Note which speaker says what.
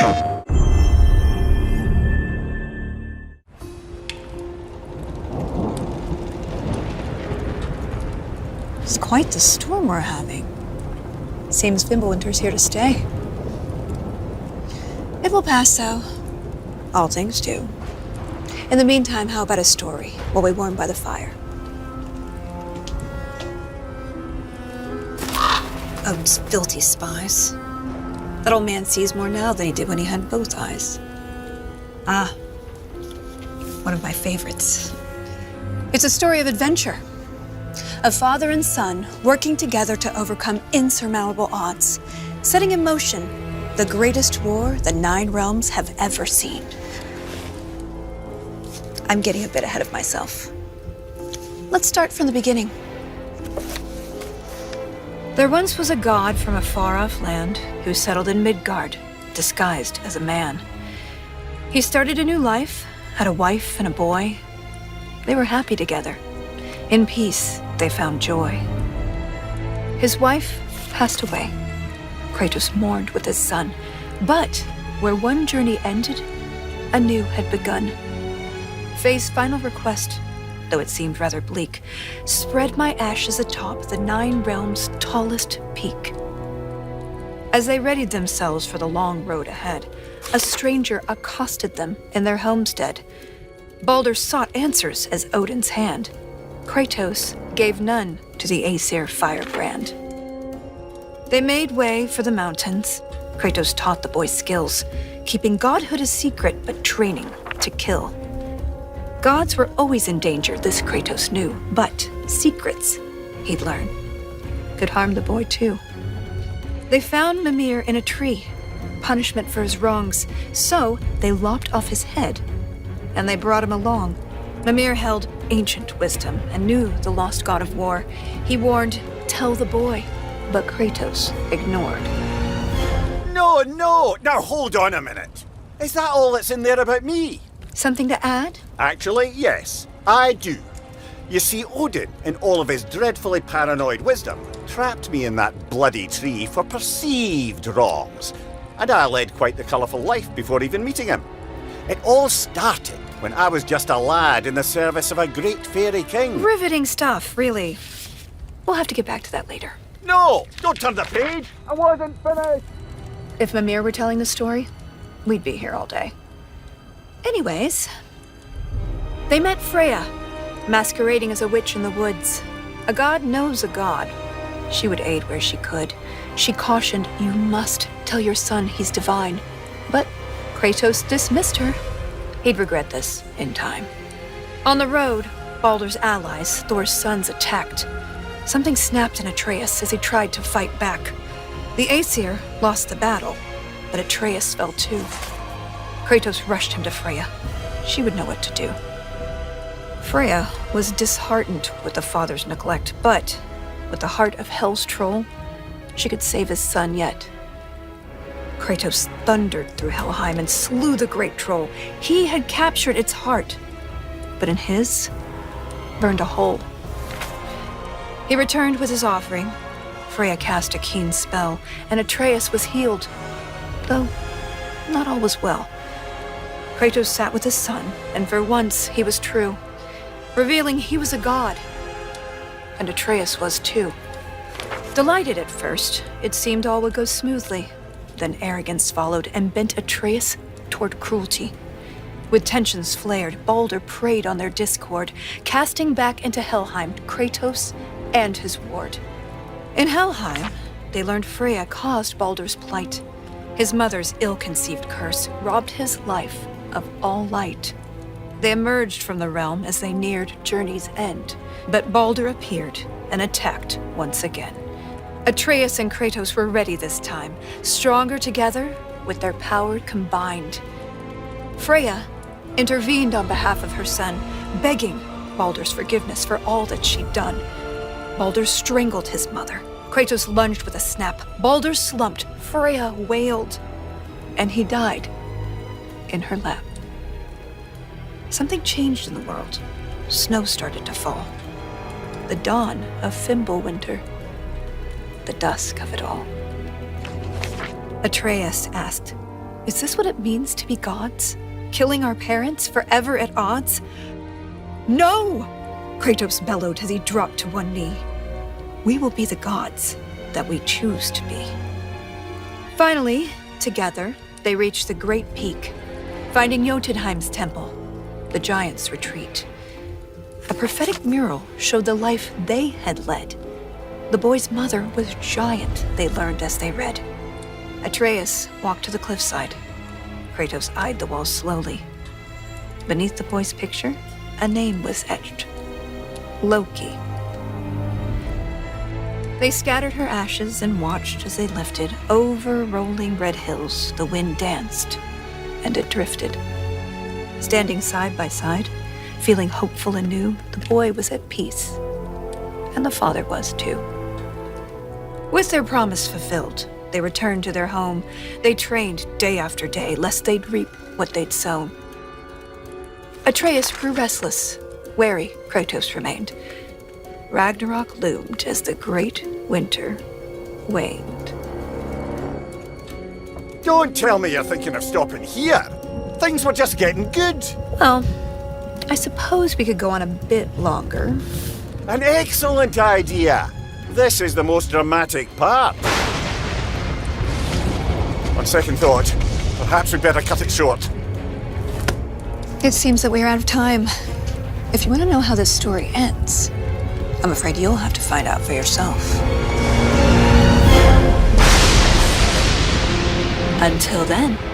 Speaker 1: It's quite the storm we're having. Seems Fimbulwinter's here to stay. It will pass, though. All things do. In the meantime, how about a story while we warm by the fire? Odin's filthy spies. That old man sees more now than he did when he had both eyes. Ah, one of my favorites. It's a story of adventure. A father and son working together to overcome insurmountable odds, setting in motion the greatest war the Nine Realms have ever seen. I'm getting a bit ahead of myself. Let's start from the beginning. There once was a god from a far off land who settled in Midgard, disguised as a man. He started a new life, had a wife and a boy. They were happy together. In peace, they found joy. His wife passed away. Kratos mourned with his son. But where one journey ended, a new had begun. Faye's final request, though it seemed rather bleak, spread my ashes atop the Nine Realms' tallest peak. As they readied themselves for the long road ahead, a stranger accosted them in their homestead. Balder sought answers as Odin's hand. Kratos gave none to the Aesir firebrand. They made way for the mountains. Kratos taught the boy skills, keeping godhood a secret but training to kill. Gods were always in danger, this Kratos knew, but secrets, he'd learn, could harm the boy too. They found Mimir in a tree, punishment for his wrongs, so they lopped off his head, and they brought him along. Mimir held ancient wisdom and knew the lost god of war. He warned, Tell the boy, but Kratos ignored.
Speaker 2: No, no! Now hold on a minute. Is that all that's in there about me?
Speaker 1: Something to add?
Speaker 2: Actually, yes, I do. You see, Odin, in all of his dreadfully paranoid wisdom, trapped me in that bloody tree for perceived wrongs. And I led quite the colourful life before even meeting him. It all started when I was just a lad in the service of a great fairy king.
Speaker 1: Riveting stuff, really. We'll have to get back to that later.
Speaker 2: No! Don't turn the page! I wasn't finished!
Speaker 1: If Mimir were telling the story, we'd be here all day. Anyways, they met Freya, masquerading as a witch in the woods. A god knows a god. She would aid where she could. She cautioned, You must tell your son he's divine. But Kratos dismissed her. He'd regret this in time. On the road, Balder's allies, Thor's sons, attacked. Something snapped in Atreus as he tried to fight back. The Aesir lost the battle, but Atreus fell too. Kratos rushed him to Freya. She would know what to do. Freya was disheartened with the father's neglect, but with the heart of Hell's troll, she could save his son yet. Kratos thundered through Helheim and slew the great troll. He had captured its heart, but in his burned a hole. He returned with his offering. Freya cast a keen spell, and Atreus was healed, though not all was well. Kratos sat with his son, and for once he was true, revealing he was a god. And Atreus was too. Delighted at first, it seemed all would go smoothly. Then arrogance followed and bent Atreus toward cruelty. With tensions flared, Balder preyed on their discord, casting back into Helheim Kratos and his ward. In Helheim, they learned Freya caused Balder's plight. His mother's ill conceived curse robbed his life of all light. They emerged from the realm as they neared Journey's End, but Balder appeared and attacked once again. Atreus and Kratos were ready this time, stronger together with their power combined. Freya intervened on behalf of her son, begging Balder's forgiveness for all that she'd done. Balder strangled his mother. Kratos lunged with a snap. Balder slumped. Freya wailed. And he died in her lap. Something changed in the world. Snow started to fall. The dawn of Fimbulwinter. The dusk of it all. Atreus asked, Is this what it means to be gods? Killing our parents forever at odds? No! Kratos bellowed as he dropped to one knee. We will be the gods that we choose to be. Finally, together, they reached the Great Peak, finding Jotunheim's temple, the giant's retreat. A prophetic mural showed the life they had led. The boy's mother was a giant, they learned as they read. Atreus walked to the cliffside. Kratos eyed the wall slowly. Beneath the boy's picture, a name was etched Loki. They scattered her ashes and watched as they lifted over rolling red hills. The wind danced and it drifted. Standing side by side, feeling hopeful and new, the boy was at peace. And the father was too. With their promise fulfilled, they returned to their home. They trained day after day, lest they'd reap what they'd sown. Atreus grew restless. Wary, Kratos remained. Ragnarok loomed as the great winter waned.
Speaker 2: Don't tell me you're thinking of stopping here. Things were just getting good.
Speaker 1: Well, I suppose we could go on a bit longer.
Speaker 2: An excellent idea. This is the most dramatic part. On second thought, perhaps we'd better cut it short.
Speaker 1: It seems that we're out of time. If you want to know how this story ends, I'm afraid you'll have to find out for yourself. Until then.